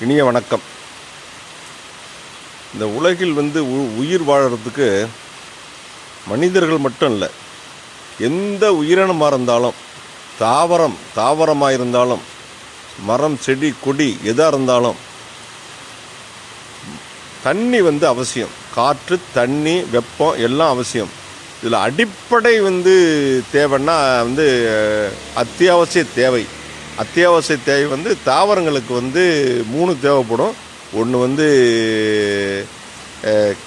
இனிய வணக்கம். இந்த உலகில் வந்து உ- உயிர் வாழறதுக்கு மனிதர்கள் மட்டும் இல்லை எந்த உயிரினமாக இருந்தாலும் தாவரம் தாவரமாக இருந்தாலும் மரம் செடி கொடி எதாக இருந்தாலும் தண்ணி வந்து அவசியம். காற்று தண்ணி வெப்பம் எல்லாம் அவசியம். இதில் அடிப்படை வந்து தேவைன்னா வந்து அத்தியாவசிய தேவை. அத்தியாவசிய தேவை வந்து தாவரங்களுக்கு வந்து மூணு தேவைப்படும். ஒன்று வந்து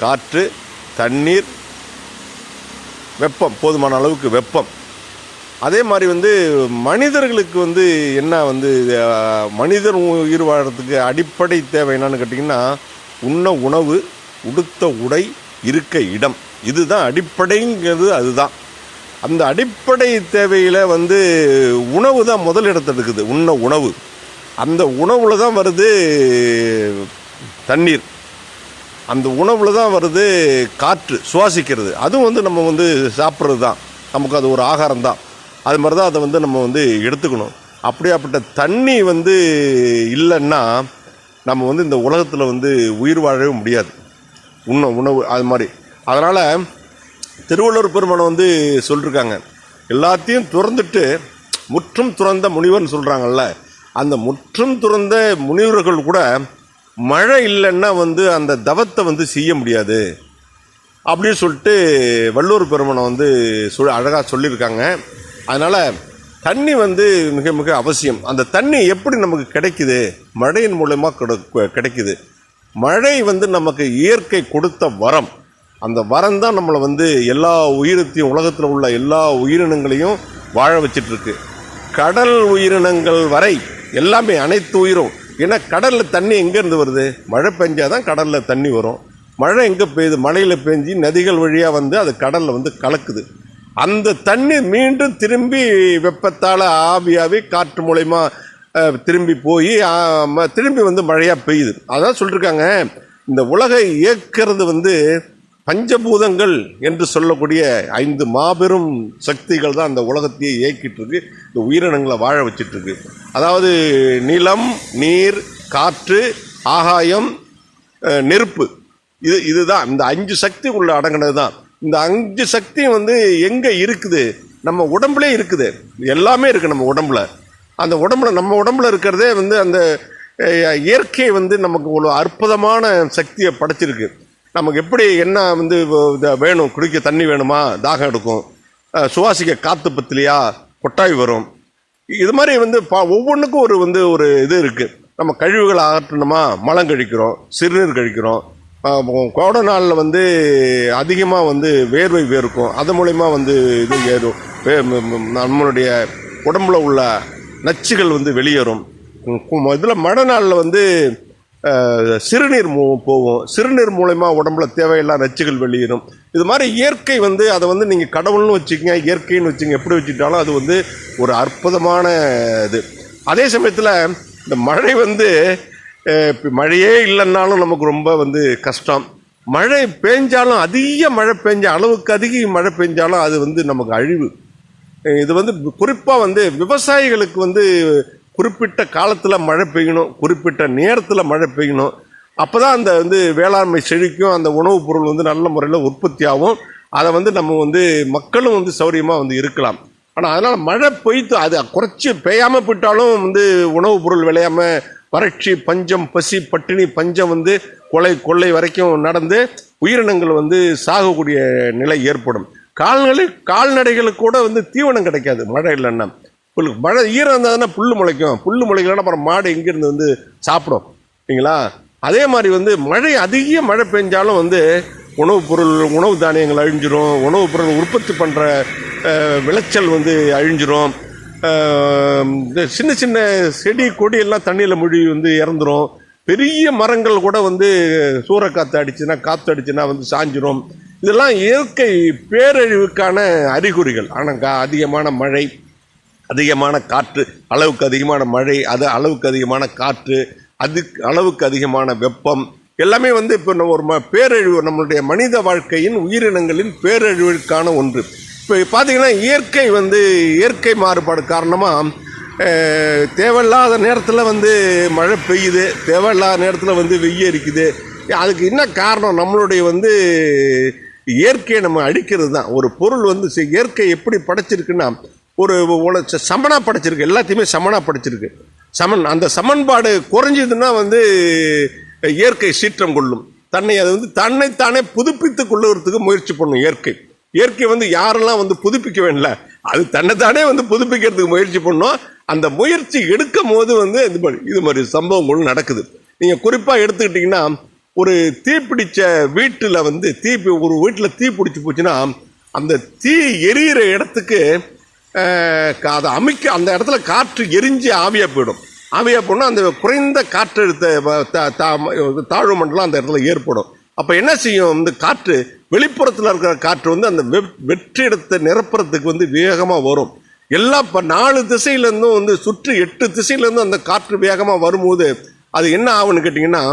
காற்று தண்ணீர் வெப்பம் போதுமான அளவுக்கு வெப்பம். அதே மாதிரி வந்து மனிதர்களுக்கு வந்து என்ன வந்து மனிதர் உயிர் வாழறதுக்கு அடிப்படை தேவை என்னன்னு கேட்டிங்கன்னா உண்ண உணவு உடுத்த உடை இருக்க இடம். இதுதான் அடிப்படைங்கிறது அதுதான். அந்த அடிப்படை தேவையில் வந்து உணவு தான் முதல் இடத்துல இருக்குது உண்ண உணவு. அந்த உணவில் தான் வருது தண்ணீர். அந்த உணவில் தான் வருது காற்று சுவாசிக்கிறது. அதுவும் வந்து நம்ம வந்து சாப்பிட்றது தான். நமக்கு அது ஒரு ஆகாரம் தான். அது மாதிரி தான் அதை வந்து நம்ம வந்து எடுத்துக்கணும். அப்படியாப்பட்ட தண்ணி வந்து இல்லைன்னா நம்ம வந்து இந்த உலகத்தில் வந்து உயிர் வாழவே முடியாது. உண்ண உணவு அது மாதிரி. அதனால் திருவள்ளுவர் பெருமானை வந்து சொல்லிருக்காங்க. எல்லாத்தையும் துறந்துட்டு முற்றும் துறந்த முனிவர்னு சொல்கிறாங்கல்ல அந்த முற்றும் துறந்த முனிவர்கள் கூட மழை இல்லைன்னா வந்து அந்த தவத்தை வந்து செய்ய முடியாது அப்படின்னு சொல்லிட்டு வள்ளுவர் பெருமனை வந்து சொல் அழகாக சொல்லியிருக்காங்க. அதனால் தண்ணி வந்து மிக மிக அவசியம். அந்த தண்ணி எப்படி நமக்கு கிடைக்குது? மழையின் மூலயமா கிடைக்குது. மழை வந்து நமக்கு இயற்கை கொடுத்த வரம். அந்த வரம் தான் நம்மளை வந்து எல்லா உயிரத்தையும் உலகத்தில் உள்ள எல்லா உயிரினங்களையும் வாழ வச்சிட்ருக்கு. கடல் உயிரினங்கள் வரை எல்லாமே அனைத்து உயிரும். ஏன்னா கடலில் தண்ணி எங்கேருந்து வருது? மழை பெஞ்சாதான் கடலில் தண்ணி வரும். மழை எங்கே பெய்யுது? மழையில் பெஞ்சு நதிகள் வழியாக வந்து அது கடலில் வந்து கலக்குது. அந்த தண்ணி மீண்டும் திரும்பி வெப்பத்தால் ஆவியாகி காற்று மூலயமா திரும்பி போய் திரும்பி வந்து மழையாக பெய்யுது. அதான் சொல்லியிருக்காங்க இந்த உலகை இயக்கிறது வந்து பஞ்சபூதங்கள் என்று சொல்லக்கூடிய ஐந்து மாபெரும் சக்திகள் தான் அந்த உலகத்தையே இயக்கிட்டு இருக்கு இந்த உயிரினங்களை வாழ வச்சிட்டு இருக்கு அதாவது நிலம் நீர் காற்று ஆகாயம் நெருப்பு. இது இதுதான். இந்த அஞ்சு சக்தி உள்ள அடங்கினது தான். இந்த அஞ்சு சக்தியும் வந்து எங்கே இருக்குது? நம்ம உடம்புலே இருக்குது. எல்லாமே இருக்குது நம்ம உடம்புல. அந்த உடம்புல நம்ம உடம்புல இருக்கிறதே வந்து அந்த இயற்கை வந்து நமக்கு ஒரு அற்புதமான சக்தியை படைச்சிருக்கு. நமக்கு எப்படி என்ன வந்து வேணும்? குடிக்க தண்ணி வேணுமா? தாகம் எடுக்கும். சுவாசிக்க காற்று பத்திலையா? கொட்டாய் வரும். இது மாதிரி வந்து பா ஒவ்வொன்றுக்கும் ஒரு வந்து ஒரு இது இருக்குது நம்ம கழிவுகளை அகற்றணுமா மலம் கழிக்கிறோம். சிறுநீர் கழிக்கிறோம். கோடை நாளில் வந்து அதிகமாக வந்து வேர்வை வேர்க்கும். அது மூலயமா வந்து இது ஏறும். வே- நம்மளுடைய உடம்புல உள்ள நச்சுகள் வந்து வெளியேறும். இதில் மழை நாளில் வந்து சிறுநீர் மூ போகும். சிறுநீர் மூலயமா உடம்புல தேவையில்லாத நச்சுகள் வெளியிடும் இது மாதிரி இயற்கை வந்து அதை வந்து நீங்கள் கடவுள்னு வச்சுக்கங்க இயற்கைன்னு வச்சுங்க எப்படி வச்சுக்கிட்டாலும் அது வந்து ஒரு அற்புதமான இது. அதே சமயத்தில் இந்த மழை வந்து இப்போ மழையே இல்லைன்னாலும் நமக்கு ரொம்ப வந்து கஷ்டம். மழை பெஞ்சாலும் அதிக மழை பெஞ்ச அளவுக்கு அதிக மழை பெஞ்சாலும் அது வந்து நமக்கு அழிவு. இது வந்து குறிப்பாக வந்து விவசாயிகளுக்கு வந்து குறிப்பிட்ட காலத்தில் மழை பெய்யணும் குறிப்பிட்ட நேரத்தில் மழை பெய்யணும். அப்போ தான் அந்த வந்து வேளாண்மை செழிக்கும் அந்த உணவுப் பொருள் வந்து நல்ல முறையில் உற்பத்தி ஆகும். அதை வந்து நம்ம வந்து மக்களும் வந்து சௌரியமாக வந்து இருக்கலாம். ஆனால் அதனால் மழை பெய்த்து அது குறைச்சி பெய்யாமல் போயிட்டாலும் வந்து உணவுப் பொருள் விளையாமல் வறட்சி பஞ்சம் பசி பட்டினி பஞ்சம் வந்து கொலை கொள்ளை வரைக்கும் நடந்து உயிரினங்கள் வந்து சாகக்கூடிய நிலை ஏற்படும். கால்நடை கால்நடைகளுக்கு கூட வந்து தீவனம் கிடைக்காது மழை இல்லைன்னா. புல் மழை ஈரம் இருந்தால் புல் முளைக்கும். புல் முளைக்கலன்னா அப்புறம் மாடு எங்கேருந்து வந்து சாப்பிடும். சரிங்களா? அதே மாதிரி வந்து மழை அதிக மழை பெஞ்சாலும் வந்து உணவுப் பொருள் உணவு தானியங்கள் அழிஞ்சிரும். உணவுப் பொருள் உற்பத்தி பண்ணுற விளைச்சல் வந்து அழிஞ்சிரும். இந்த சின்ன சின்ன செடி கொடி எல்லாம் தண்ணியில் மூழ்கி வந்து இறந்துரும். பெரிய மரங்கள் கூட வந்து சூறக்காற்று அடிச்சுன்னா காற்று அடிச்சுன்னா வந்து சாஞ்சிரும். இதெல்லாம் இயற்கை பேரழிவுக்கான அறிகுறிகள். ஆனால் அதிகமான மழை. அதிகமான காற்று அளவுக்கு அதிகமான மழை அது அளவுக்கு அதிகமான காற்று அது அளவுக்கு அதிகமான வெப்பம் எல்லாமே வந்து இப்போ ஒரு ம- பேரழிவு நம்மளுடைய மனித வாழ்க்கையின் உயிரினங்களின் பேரழிவுக்கான ஒன்று. இப்போ பார்த்தீங்கன்னா இயற்கை வந்து இயற்கை மாறுபாடு காரணமாக தேவையில்லாத நேரத்தில் வந்து மழை பெய்யுது தேவையில்லாத நேரத்தில் வந்து வெய்ய இருக்குது அதுக்கு என்ன காரணம்? நம்மளுடைய வந்து இயற்கையை நம்ம அழிக்கிறது தான் ஒரு பொருள் வந்து இயற்கை எப்படி படைச்சிருக்குன்னா ஒரு சமனாக ச- படைச்சிருக்கு. எல்லாத்தையுமே சமனாக படைச்சிருக்கு. சமன் அந்த சமன்பாடு குறைஞ்சதுன்னா வந்து இயற்கை சீற்றம் கொள்ளும். தன்னை அது வந்து தன்னைத்தானே புதுப்பித்து கொள்ளுறதுக்கு முயற்சி பண்ணும் இயற்கை. இயற்கை வந்து யாரெல்லாம் வந்து புதுப்பிக்க வேண்டல அது தன்னைத்தானே வந்து புதுப்பிக்கிறதுக்கு முயற்சி பண்ணோம். அந்த முயற்சி எடுக்கும் போது வந்து இது மாதிரி இது மாதிரி சம்பவங்களும் நடக்குது. நீங்கள் குறிப்பாக எடுத்துக்கிட்டிங்கன்னா ஒரு தீப்பிடிச்ச வீட்டில் வந்து தீ ஒரு வீட்டில் தீ பிடிச்சி போச்சுன்னா அந்த தீ எரியிற இடத்துக்கு அதை அமைக்க அந்த இடத்துல காற்று எரிஞ்சு ஆவியாக போயிடும். ஆவியாக போனால் அந்த குறைந்த காற்றழுத்த தாழ்வு மண்டலம் அந்த இடத்துல ஏற்படும். அப்போ என்ன செய்யும்? இந்த காற்று வெளிப்புறத்தில் இருக்கிற காற்று வந்து அந்த வெ வெற்றிடத்தை நிரப்புறத்துக்கு வந்து வேகமாக வரும். எல்லா இப்போ நாலு திசையிலேருந்தும் வந்து சுற்றி எட்டு திசையிலேருந்தும் அந்த காற்று வேகமாக வரும்போது அது என்ன ஆகும்னு கேட்டிங்கன்னா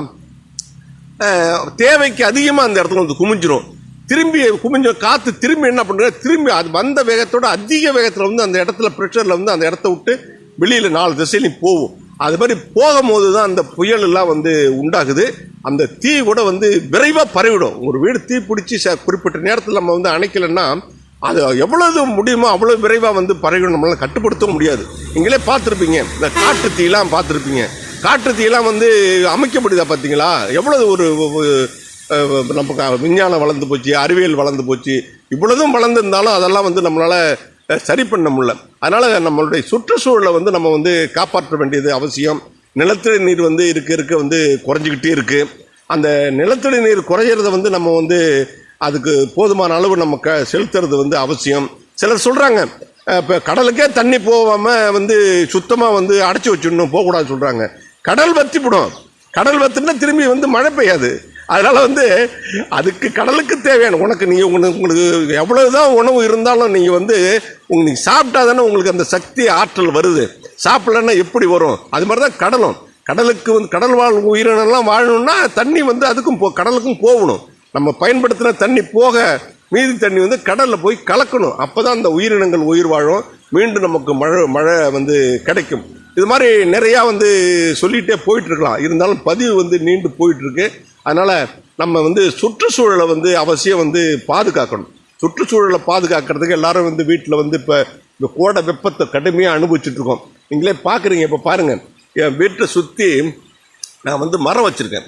தேவைக்கு அதிகமாக அந்த இடத்துல வந்து குமிஞ்சிரும். திரும்பி குமிஞ்ச காற்று திரும்பி என்ன பண்ணுறது திரும்பி அது வந்த வேகத்தோட அதிக வேகத்தில் வந்து அந்த இடத்துல ப்ரெஷரில் வந்து அந்த இடத்த விட்டு வெளியில் நாலு திசையிலையும் போகும் அது மாதிரி போகும்போது தான் அந்த புயல் எல்லாம் வந்து உண்டாகுது. அந்த தீ கூட வந்து விரைவாக பரவிடும். ஒரு வீடு தீ பிடிச்சி ச குறிப்பிட்ட நேரத்தில் நம்ம வந்து அணைக்கலைன்னா அது எவ்வளவு முடியுமோ அவ்வளோ விரைவாக வந்து பரவிடும். நம்மளால் கட்டுப்படுத்த முடியாது. நீங்களே பார்த்துருப்பீங்க. இந்த காட்டு தீலாம் பார்த்துருப்பீங்க. காட்டு தீலாம் வந்து அமைக்கப்படுதா பார்த்தீங்களா எவ்வளவு ஒரு நம்ம விஞ்ஞானம் வளர்ந்து போச்சு அறிவியல் வளர்ந்து போச்சு. இவ்வளோதும் வளர்ந்துருந்தாலும் அதெல்லாம் வந்து நம்மளால் சரி பண்ண முடியல. அதனால் நம்மளுடைய சுற்றுச்சூழலை வந்து நம்ம வந்து காப்பாற்ற வேண்டியது அவசியம். நிலத்தடி நீர் வந்து இருக்க இருக்க வந்து குறைஞ்சிக்கிட்டே இருக்குது அந்த நிலத்தடி நீர் குறையிறத வந்து நம்ம வந்து அதுக்கு போதுமான அளவு நம்ம க செலுத்துறது வந்து அவசியம். சிலர் சொல்கிறாங்க இப்போ கடலுக்கே தண்ணி போகாமல் வந்து சுத்தமாக வந்து அடைச்சி வச்சிடணும் போகக்கூடாது சொல்கிறாங்க கடல் வத்திப்படும். கடல் வத்துனா திரும்பி வந்து மழை பெய்யாது. அதனால் வந்து அதுக்கு கடலுக்கு தேவையான உனக்கு நீங்கள் உங்களுக்கு உங்களுக்கு எவ்வளவுதான் உணவு இருந்தாலும் நீங்கள் வந்து உங்களுக்கு சாப்பிட்டா தானே உங்களுக்கு அந்த சக்தி ஆற்றல் வருது. சாப்பிட்லன்னா எப்படி வரும்? அது மாதிரி தான் கடலும். கடலுக்கு வந்து கடல் வாழ் உயிரினெல்லாம் வாழணும்னா தண்ணி வந்து அதுக்கும் போ கடலுக்கும் போகணும். நம்ம பயன்படுத்தின தண்ணி போக மீதி தண்ணி வந்து கடலில் போய் கலக்கணும். அப்போ தான் அந்த உயிரினங்கள் உயிர் வாழும். மீண்டும் நமக்கு மழை மழை வந்து கிடைக்கும். இது மாதிரி நிறையா வந்து சொல்லிகிட்டே போயிட்டு இருக்கலாம். இருந்தாலும் பதிவு வந்து நீண்டு போயிட்டுருக்கு அதனால் நம்ம வந்து சுற்றுச்சூழலை வந்து அவசியம் வந்து பாதுகாக்கணும். சுற்றுச்சூழலை பாதுகாக்கிறதுக்கு எல்லாரும் வந்து வீட்டில் வந்து இப்போ இந்த கோடை வெப்பத்தை கடுமையாக அனுபவிச்சுட்டு இருக்கோம். நீங்களே பார்க்குறீங்க இப்போ பாருங்கள் என் வீட்டை சுற்றி நான் வந்து மரம் வச்சுருக்கேன்.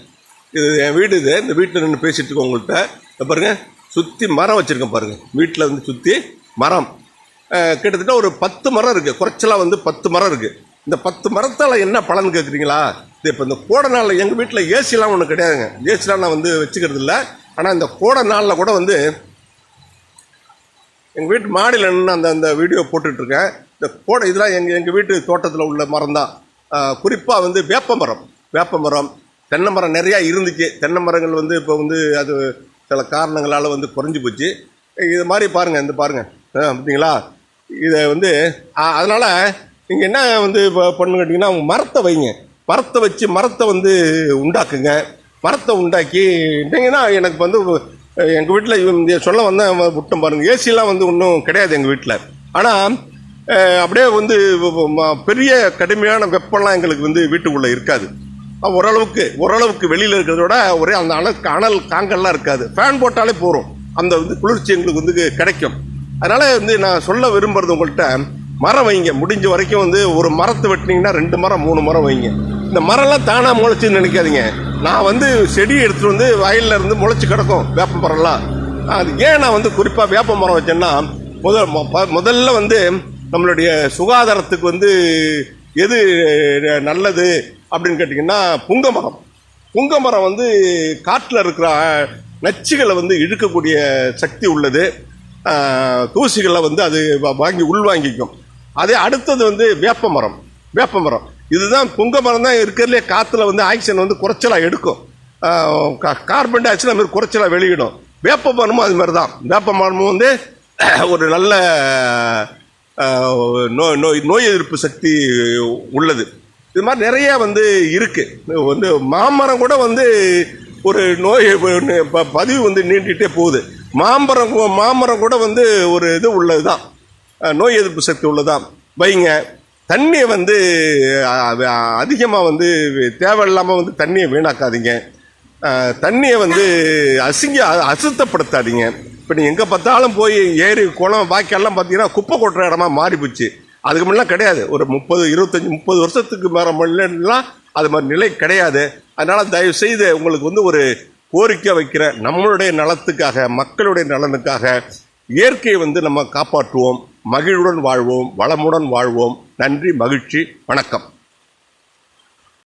இது என் வீடு இது. இந்த வீட்டில் நின்று பேசிகிட்டு இருக்கோம் உங்கள்கிட்ட பாருங்கள் சுற்றி மரம் வச்சுருக்கேன் பாருங்கள் வீட்டில் வந்து சுற்றி மரம். கிட்டத்தட்ட ஒரு பத்து மரம் இருக்குது குறைச்சலாக வந்து பத்து மரம் இருக்குது இந்த பத்து மரத்தால் என்ன பலன் கேட்குறீங்களா இப்போ இந்த கோடை நாளில் எங்கள் வீட்டில் ஏசிலாம் ஒன்றும் கிடையாதுங்க. ஏசிலாம் நான் வந்து வச்சுக்கிறது இல்லை. ஆனால் இந்த கோடை நாளில் கூட வந்து எங்கள் வீட்டு மாடியில் நின்று அந்த அந்த வீடியோ போட்டுட்ருக்கேன். இந்த கோடை இதெல்லாம் எங்கள் எங்கள் வீட்டு தோட்டத்தில் உள்ள மரம் தான். குறிப்பாக வந்து வேப்ப மரம். வேப்ப மரம் தென்னை மரம் நிறையா இருந்துச்சு. தென்னை மரங்கள் வந்து இப்போ வந்து அது சில காரணங்களால் வந்து குறைஞ்சி போச்சு. இது மாதிரி பாருங்கள் இந்த பாருங்கள் பார்த்தீங்களா இதை வந்து அதனால் நீங்கள் என்ன வந்து இப்போ பண்ணுங்க கேட்டிங்கன்னா மரத்தை வைங்க. மரத்தை வச்சு மரத்தை வந்து உண்டாக்குங்க. மரத்தை உண்டாக்கி என்னங்கன்னா எனக்கு வந்து எங்கள் வீட்டில் சொல்ல வந்தேன் விட்டோம் பாருங்கள் ஏசிலாம் வந்து ஒன்றும் கிடையாது எங்கள் வீட்டில் ஆனால் அப்படியே வந்து பெரிய கடுமையான வெப்பம்லாம் எங்களுக்கு வந்து வீட்டுக்குள்ளே இருக்காது. ஓரளவுக்கு ஓரளவுக்கு வெளியில் இருக்கிறத விட ஒரே அந்த அணல் அனல் காங்கல்லாம் இருக்காது. ஃபேன் போட்டாலே போகிறோம் அந்த வந்து குளிர்ச்சி எங்களுக்கு வந்து கிடைக்கும். அதனால் வந்து நான் சொல்ல விரும்புகிறது உங்கள்கிட்ட மரம் வைங்க. முடிஞ்ச வரைக்கும் வந்து ஒரு மரத்தை வெட்டினீங்கன்னா ரெண்டு மரம் மூணு மரம் வைங்க. இந்த மரம்லாம் தானாக முளைச்சுன்னு நினைக்காதீங்க. நான் வந்து செடியை எடுத்துகிட்டு வந்து வயல்ல இருந்து முளைச்சி கிடக்கும் வேப்ப மரம்லாம் அது ஏன் நான் வந்து குறிப்பாக வேப்ப மரம் வச்சேன்னா முதல் முதல்ல வந்து நம்மளுடைய சுகாதாரத்துக்கு வந்து எது நல்லது அப்படின்னு கேட்டிங்கன்னா புங்க மரம். புங்க மரம் வந்து காட்டில் இருக்கிற நச்சுகளை வந்து இழுக்கக்கூடிய சக்தி உள்ளது. தூசிகளை வந்து அது வாங்கி உள்வாங்கிக்கும். அதே அடுத்தது வந்து வேப்ப மரம் வேப்ப மரம் இதுதான் புங்க மரம் தான் இருக்கிறதுலே காற்றுல வந்து ஆக்சிஜன் வந்து குறைச்சலாக எடுக்கும். கார்பன் டை ஆக்சைடு அது மாதிரி குறைச்சலாக வெளியிடும். வேப்ப மரமும் அது மாதிரி தான். வேப்ப மரமும் வந்து ஒரு நல்ல நோய் நோய் நோய் எதிர்ப்பு சக்தி உள்ளது. இது மாதிரி நிறைய வந்து இருக்குது வந்து மாமரம் கூட வந்து ஒரு நோய் ப- பதிவு வந்து நீண்டிகிட்டே போகுது. மாமரம் மாமரம் கூட வந்து ஒரு இது உள்ளது தான் நோய் எதிர்ப்பு சக்தி உள்ளதான் வைங்க. தண்ணியை வந்து அதிகமாக வந்து தேவையில்லாமல் வந்து தண்ணியை வீணாக்காதீங்க. தண்ணியை வந்து அசிங்க அ- அசுத்தப்படுத்தாதீங்க. இப்போ நீங்கள் எங்கே பார்த்தாலும் போய் ஏரி குளம் வாய்க்கால்லாம் பார்த்தீங்கன்னா குப்பை கொட்டுற இடமா மாறி போச்சு அதுக்கு முன்னெல்லாம் கிடையாது. ஒரு முப்பது இருபத்தஞ்சி முப்பது வருஷத்துக்கு மேலே முன்னெல்லாம் அது மாதிரி நிலை கிடையாது. அதனால் தயவு செய்து உங்களுக்கு வந்து ஒரு கோரிக்கை வைக்கிற நம்மளுடைய நலத்துக்காக மக்களுடைய நலனுக்காக இயற்கையை வந்து நம்ம காப்பாற்றுவோம். மகிழ்வுடன் வாழ்வோம் வளமுடன் வாழ்வோம். நன்றி மகிழ்ச்சி வணக்கம்.